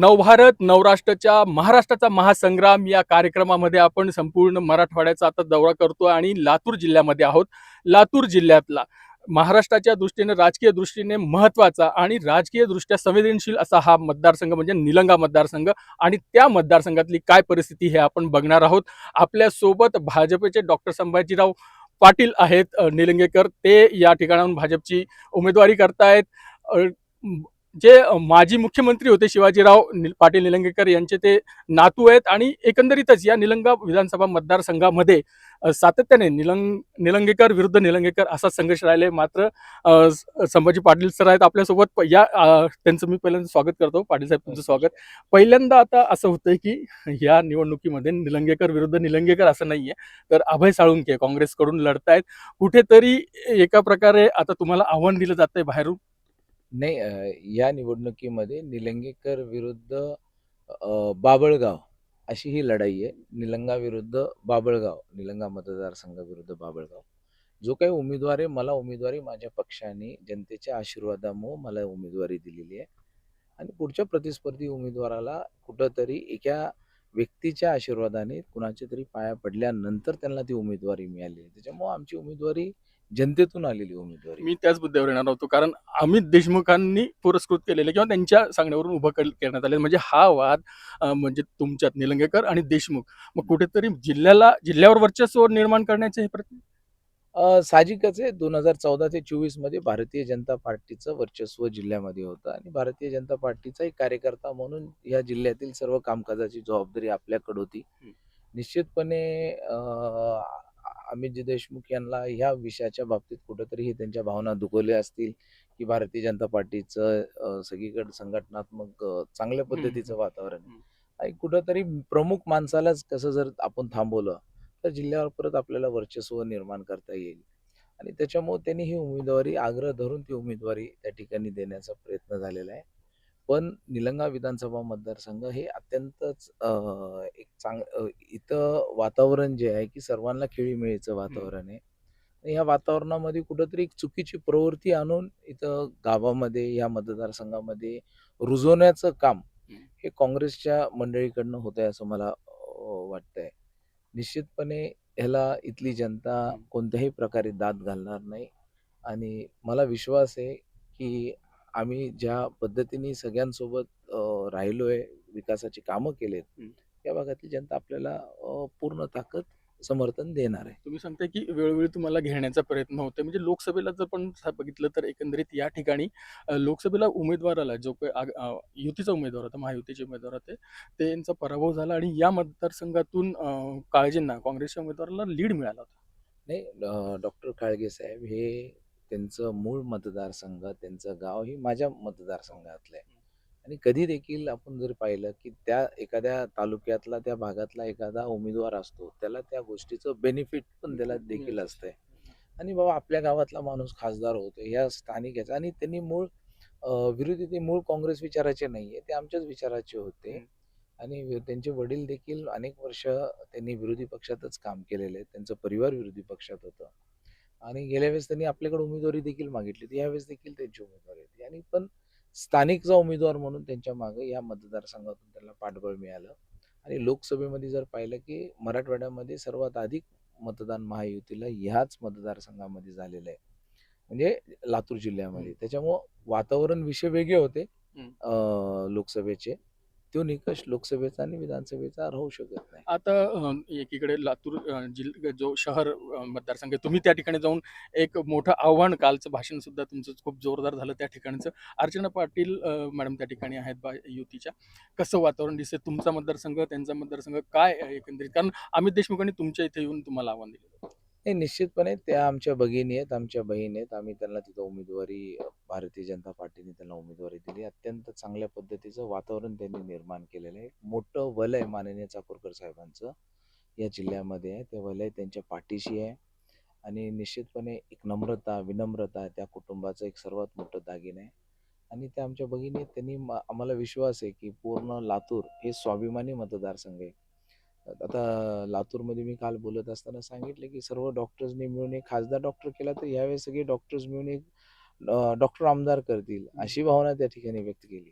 नवभारत नवराष्ट्रच्या महाराष्ट्राचा महासंग्राम या कार्यक्रमामध्ये आपण संपूर्ण मराठवाड्याचा आता दौरा करतो आणि लातूर जिल्ह्यामध्ये आहोत. लातूर जिल्ह्यातला महाराष्ट्राच्या दृष्टीने राजकीय दृष्टीने महत्त्वाचा आणि राजकीय दृष्ट्या संवेदनशील असा हा मतदारसंघ म्हणजे निलंगा मतदारसंघ आणि त्या मतदारसंघातली काय परिस्थिती हे आपण बघणार आहोत. आपल्यासोबत भाजपचे डॉक्टर संभाजीराव पाटील आहेत निलंगेकर. ते या ठिकाणाहून भाजपची उमेदवारी करतायत. जे माजी मुख्यमंत्री होते शिवाजीराव पाटील निलंगेकर यांचे ते नातू आहेत आणि एकंदरीतच या निलंगा विधानसभा मतदारसंघामध्ये सातत्याने निलंग निलंगेकर विरुद्ध निलंगेकर असा संघर्ष राहिले. मात्र संभाजी पाटील सर आहेत आपल्यासोबत. प- या त्यांचं मी पहिल्यांदा स्वागत करतो. पाटील साहेब तुमचं स्वागत. पहिल्यांदा आता असं होतंय की या निवडणुकीमध्ये निलंगेकर विरुद्ध निलंगेकर असं नाहीये. तर अभय साळुंके काँग्रेसकडून लढतायत. कुठेतरी एका प्रकारे आता तुम्हाला आव्हान दिलं जातंय बाहेरून. नाही अ, या निवडणुकीमध्ये निलंगेकर विरुद्ध अ, बाबळगाव अशी ही लढाई आहे. निलंगा विरुद्ध बाबळगाव निलंगा मतदारसंघ विरुद्ध बाबळगाव. जो काही उमेदवार आहे मला उमेदवारी माझ्या पक्षाने जनतेच्या आशीर्वादामुळं मला उमेदवारी दिलेली आहे. आणि पुढच्या प्रतिस्पर्धी उमेदवाराला कुठंतरी एका व्यक्तीच्या आशीर्वादाने कुणाच्या तरी पाया पडल्यानंतर त्यांना ती उमेदवारी मिळाली आहे. त्याच्यामुळं आमची उमेदवारी जनतेतून आलेली उमेदवारी. मी त्याच मुद्द्यावर येणार होतो कारण अमित देशमुखांनी पुरस्कृत केलेले किंवा त्यांच्या सांगण्यावरून उभं करण्यात आले म्हणजे हा वाद म्हणजे तुमच्यात निलंगेकर आणि देशमुख. मग कुठेतरी जिल्ह्याला जिल्ह्यावर वर्चस्व निर्माण करण्याचे हे प्रयत्न? साहजिकच आहे. दोन हजार चौदा ते चोवीसमध्ये भारतीय जनता पार्टीचं वर्चस्व जिल्ह्यामध्ये होतं. आणि भारतीय जनता पार्टीचा एक कार्यकर्ता म्हणून या जिल्ह्यातील सर्व कामकाजाची जबाबदारी आपल्याकडे होती. निश्चितपणे अमितजी देशमुख यांना ह्या विषयाच्या बाबतीत कुठेतरी हे त्यांच्या भावना दुखवल्या असतील की भारतीय जनता पार्टीचं सगळीकडे संघटनात्मक चांगल्या पद्धतीचं वातावरण कुठंतरी प्रमुख माणसालाच कसं जर आपण थांबवलं तर जिल्ह्यावर परत आपल्याला वर्चस्व निर्माण करता येईल. आणि त्याच्यामुळे त्यांनी ही उमेदवारी आग्रह धरून ती उमेदवारी त्या ठिकाणी देण्याचा प्रयत्न झालेला आहे. पण निलंगा विधानसभा मतदारसंघ हे अत्यंतच अं, एक चांग अं, इथं वातावरण जे आहे की सर्वांना खेळीमेळीचं वातावरण आहे ह्या वातावरणामध्ये कुठंतरी एक चुकीची प्रवृत्ती आणून इथं गावामध्ये या मतदारसंघामध्ये रुजवण्याचं काम हं. हे काँग्रेसच्या मंडळीकडनं होत आहे असं मला अं, वाटतंय निश्चितपणे ह्याला इथली जनता. कोणत्याही प्रकारे दाद घालणार नाही आणि मला विश्वास आहे की आम्ही ज्या पद्धतीने सगळ्यांसोबत राहिलोय विकासाची कामं केलेत. या भागातली जनता आपल्याला पूर्ण ताकद समर्थन देणार आहे. तुम्ही सांगताय की वेळोवेळी तुम्हाला घेण्याचा प्रयत्न होतोय. म्हणजे लोकसभेला जर पण बघितलं तर एकंदरीत या ठिकाणी लोकसभेला उमेदवाराला जो काही युतीचा उमेदवार होता महायुतीचे उमेदवार होते ते यांचा पराभव झाला आणि या मतदारसंघातून काळजींना काँग्रेसच्या उमेदवाराला लीड मिळाला होता. नाही डॉक्टर काळगे साहेब हे त्यांचं मूळ मतदारसंघ त्यांचं गाव हे माझ्या मतदारसंघातलं आहे. आणि कधी देखील आपण जर पाहिलं की त्या एखाद्या तालुक्यातला त्या भागातला एखादा उमेदवार असतो त्याला त्या गोष्टीचं बेनिफिट पण त्याला देखील असतंय. आणि बाबा आपल्या गावातला माणूस खासदार होतो ह्या स्थानिक याचा आणि त्यांनी मूळ विरोधी ते मूळ काँग्रेस विचाराचे नाहीये ते आमच्याच विचाराचे होते. आणि त्यांचे वडील देखील अनेक वर्ष त्यांनी विरोधी पक्षातच काम केलेलं आहे त्यांचं परिवार विरोधी पक्षात होतं. आणि गेल्या वेळेस त्यांनी आपल्याकडे उमेदवारी देखील मागितली होती. यावेळेस देखील त्यांची उमेदवारी होती. आणि पण स्थानिकचा उमेदवार म्हणून त्यांच्या मागे या मतदारसंघातून त्यांना पाठबळ मिळालं. आणि लोकसभेमध्ये जर पाहिलं की मराठवाड्यामध्ये सर्वात अधिक मतदान महायुतीला ह्याच मतदारसंघामध्ये झालेलं आहे. म्हणजे लातूर जिल्ह्यामध्ये. त्याच्यामुळं वातावरण विषय वेगळे होते लोकसभेचे. तो निकष लोकसभेचा आणि विधानसभेचा राहू शकत नाही. आता एकीकडे लातूर अ, जिल्हा जो शहर मतदारसंघ आहे, तुम्ही त्या ठिकाणी जाऊन एक मोठं आव्हान कालचं भाषण सुद्धा तुमचं खूप जोरदार झालं त्या ठिकाणचं. अर्चना पाटील मॅडम त्या ठिकाणी आहेत बा युतीच्या. कसं वातावरण दिसते तुमचा मतदारसंघ त्यांचा मतदारसंघ काय आहे एकंदरीत? कारण अमित देशमुखांनी तुमच्या इथे येऊन तुम्हाला आव्हान दिलं. नाही निश्चितपणे त्या आमच्या भगिनी आहेत आमच्या बहीण आहेत. आम्ही त्यांना तिथं उमेदवारी भारतीय जनता पार्टीने त्यांना उमेदवारी दिली. अत्यंत चांगल्या पद्धतीचं वातावरण त्यांनी निर्माण केलेलं आहे. मोठं वलय माननीय चाकूरकर साहेबांचं. या जिल्ह्यामध्ये आहे. ते वलय त्यांच्या पाठीशी आहे. आणि निश्चितपणे एक नम्रता विनम्रता त्या कुटुंबाचं एक सर्वात मोठं दागिन आहे. आणि त्या आमच्या भगिनी त्यांनी आम्हाला विश्वास आहे की पूर्ण लातूर हे स्वाभिमानी मतदारसंघ आहे. आता लातूरमध्ये मी काल बोलत असताना सांगितलं की सर्व डॉक्टर्सनी मिळून एक खासदार डॉक्टर केला तर यावेळेस सगळे डॉक्टर्स मिळून एक डॉक्टर आमदार करतील अशी भावना त्या ठिकाणी व्यक्त केली.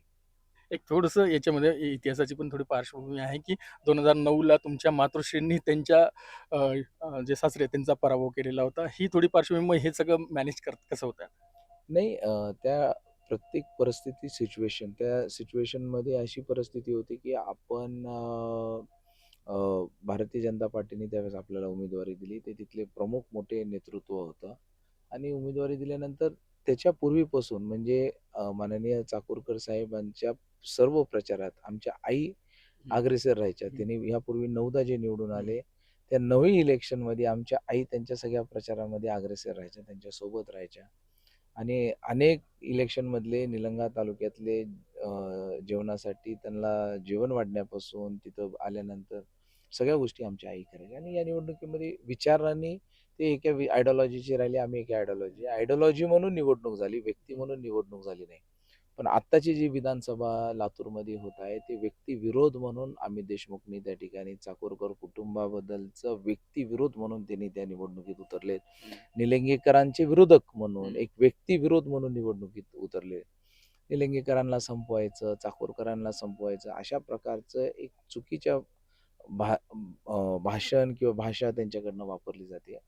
एक थोडंसं याच्यामध्ये इतिहासाची पण थोडी पार्श्वभूमी आहे की दोन हजार नऊला तुमच्या मातृश्रींनी त्यांच्या जे सासरे त्यांचा पराभव केलेला होता. ही थोडी पार्श्वभूमी हे सगळं मॅनेज करत कसं होतं? नाही त्या प्रत्येक परिस्थिती सिच्युएशन त्या सिच्युएशनमध्ये अशी परिस्थिती होती की आपण भारतीय जनता पार्टीने त्यावेळेस आपल्याला उमेदवारी दिली. ते तिथले प्रमुख मोठे नेतृत्व होतं. आणि उमेदवारी दिल्यानंतर त्याच्या पूर्वीपासून म्हणजे माननीय चाकूरकर साहेबांच्या सर्व प्रचारात आमच्या आई अग्रेसर राहायच्या. त्यांनी यापूर्वी नऊदा जे निवडून आले त्या नवी इलेक्शनमध्ये आमच्या आई त्यांच्या सगळ्या प्रचारामध्ये अग्रेसर राहायच्या त्यांच्यासोबत राहायच्या. आणि अनेक इलेक्शनमधले निलंगा तालुक्यातले जेवणासाठी त्यांना जेवण वाढण्यापासून तिथं आल्यानंतर सगळ्या गोष्टी आमच्या आई करायच्या. आणि या निवडणुकीमध्ये विचारांनी ते एका आयडिओलॉजीची राहिली आम्ही एका आयडिओलॉजी आयडिओलॉजी म्हणून निवडणूक झाली व्यक्ती म्हणून निवडणूक झाली नाही. पण आत्ताची जी विधानसभा लातूरमध्ये होत आहे ते व्यक्तिविरोध म्हणून अमित देशमुखनी त्या ठिकाणी चाकूरकर कुटुंबाबद्दलचं व्यक्तिविरोध म्हणून त्यांनी त्या निवडणुकीत उतरले. निलंगेकरांचे विरोधक म्हणून. एक व्यक्तिविरोध म्हणून निवडणुकीत उतरले. निलंगेकरांना संपवायचं चाकूरकरांना संपवायचं अशा प्रकारचं एक चुकीच्या भा भाषण किंवा भाषा त्यांच्याकडनं वापरली जाते.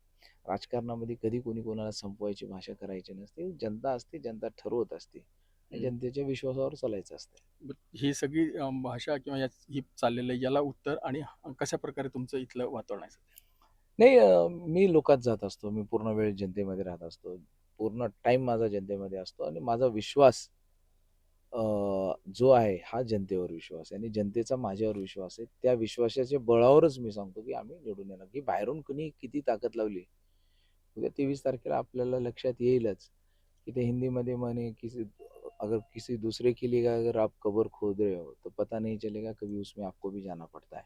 राजकारणामध्ये कधी कोणी कोणाला संपवायची भाषा करायची नसते. जनता असते जनता ठरवत असते. जनतेच्या विश्वासावर चालायचं असतं. ही सगळी भाषा किंवा या ही चाललेलं आहे, याला उत्तर आणि कशा प्रकारे तुमचं इथलं वातावरण आहे नाही मी लोकात जात असतो. मी पूर्ण वेळ जनतेमध्ये राहत असतो. पूर्ण टाइम माझा जनतेमध्ये असतो आणि माझा विश्वास जो आहे हा जनतेवर विश्वास आहे आणि जनतेचा माझ्यावर विश्वास आहे. त्या विश्वासाच्या बळावरच मी सांगतो की आम्ही निवडून येणार. की बाहेरून कुणी किती ताकद लावली? उद्या तेवीस तारखेला आपल्याला लक्षात येईलच की ते हिंदीमध्ये म्हणे किसी अगर किसी दूसरे के लिए अगर आप कबर खोद रहे हो तो पता नहीं चलेगा कभी उसमें आपको भी जाना पड़ता है.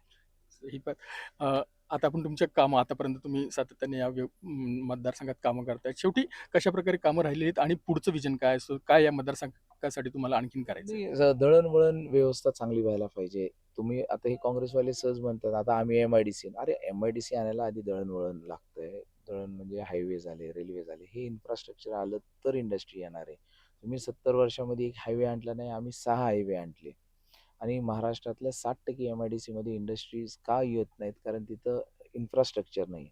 ही पण अ, आता आपण तुमच्या कामं आतापर्यंत तुम्ही सातत्याने या व्य- म, मतदारसंघात कामं करताय. शेवटी कशा प्रकारे कामं राहिली आहेत आणि पुढचं विजन काय असं काय या त्यासाठी तुम्हाला आणखीन करायचं आहे? दळणवळण व्यवस्था चांगली व्हायला पाहिजे. तुम्ही आता हे काँग्रेसवाले सहज म्हणतात आता आम्ही एम आय डी सी अरे एम आय डी सी आणायला आधी दळणवळण लागतंय. दळण म्हणजे हायवे झाले रेल्वे झाले हे इन्फ्रास्ट्रक्चर आलं तर इंडस्ट्री येणार आहे. तुम्ही सत्तर वर्षामध्ये एक हायवे आणला नाही आम्ही सहा हायवे आणले. आणि महाराष्ट्रातल्या साठ टक्के एम आय डी सीमध्ये इंडस्ट्रीज का येत नाहीत? कारण तिथं इन्फ्रास्ट्रक्चर नाही.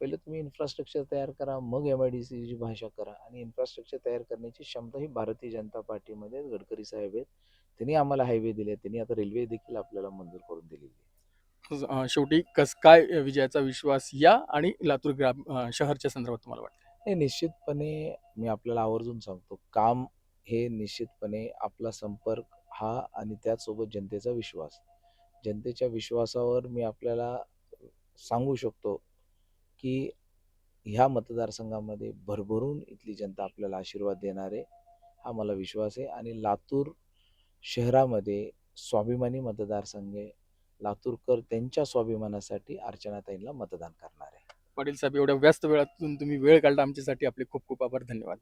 पहिलं तुम्ही इन्फ्रास्ट्रक्चर तयार करा मग एम आय डी सीची भाषा करा आणि इन्फ्रास्ट्रक्चर तयार करण्याची क्षमता ही भारतीय जनता पार्टीमध्ये गडकरी साहेब आहेत. त्यांनी आम्हाला हायवे दिले त्यांनी आता रेल्वे देखील आपल्याला मंजूर करून दिलेली आहे. शेवटी कस काय विजयाचा विश्वास या आणि लातूर ग्राम शहरच्या संदर्भात तुम्हाला वाटतं हे निश्चितपणे मी आपल्याला आवर्जून सांगतो काम हे निश्चितपणे आपला संपर्क हा आणि त्याचसोबत जनतेचा विश्वास. जनतेच्या विश्वासावर मी आपल्याला सांगू शकतो की ह्या मतदारसंघामध्ये भरभरून इथली जनता आपल्याला आशीर्वाद देणार आहे हा मला विश्वास आहे. आणि लातूर शहरामध्ये स्वाभिमानी मतदारसंघ आहे लातूरकर त्यांच्या स्वाभिमानासाठी अर्चनाताईंना मतदान करणार आहे. पाटील साहेब एवढ्या व्यस्त वेळातून तुम्ही वेळ काढला आमच्यासाठी आपले खूप खूप आभार धन्यवाद.